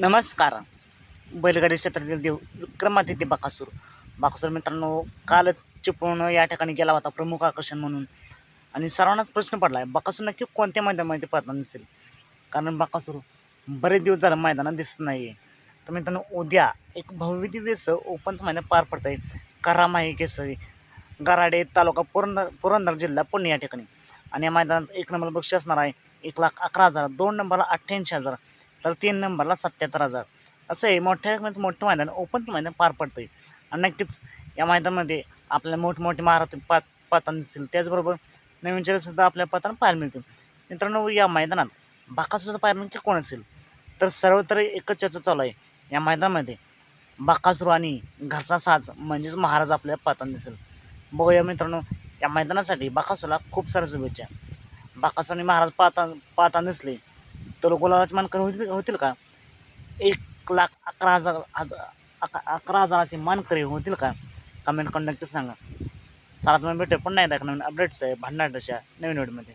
नमस्कार. बैलगाडी क्षेत्रातील देव विक्रमादित्य बाकासूर. बाकासूर मित्रांनो कालच चिपळूण या ठिकाणी गेला होता प्रमुख आकर्षण म्हणून. आणि सर्वांनाच प्रश्न पडला आहे बाकासूर नक्की कोणत्या मैदानामध्ये पडताना दिसेल? कारण बाकासूर बरेच दिवस झालं मैदानात दिसत नाही आहे तर मित्रांनो उद्या एक भव्य ओपनच मैदान पार पडत आहे करामाही केसरी गराडे तालुका पुरंदर पुरंदर जिल्हा पुणे या ठिकाणी. आणि या मैदानात एक नंबर बक्षी असणार आहे एक लाख अकरा हजार दोन नंबरला अठ्ठ्याऐंशी हजार. तर तीन नंबरला सत्याहत्तर हजार. असं आहे मोठ्या म्हणजे मोठं मैदान ओपनचं मैदान पार पडतं आहे आणि नक्कीच या मैदानामध्ये आपल्याला मोठमोठे महाराष्ट्र पात पातान दिसतील त्याचबरोबर नवीन चेहरेसुद्धा आपल्या पाताना पाहायला मिळतील. मित्रांनो या मैदानात बाकासुद्धा पाहायला नक्की कोण असेल? तर सर्वत्र एकच चर्चा चालू आहे. या मैदानामध्ये बाकासुर आणि घरचा साज म्हणजेच महाराज आपल्या पाताना दिसेल. बघूया मित्रांनो या मैदानासाठी बाकासूरला खूप साऱ्या शुभेच्छा. बाकासूर आणि महाराज पाहता पाहता दिसले. तर गुलाबाचे मानकरी होतील होतील का? एक लाख अकरा हजार हजार अकरा अकरा हजाराचे मानकरी होतील का? कमेंट करून नक्की सांगा. चला तुम्ही भेटू पण नाही दाखवा नवीन अपडेट्स आहे भांडणाच्या नवीन व्हिडिओमध्ये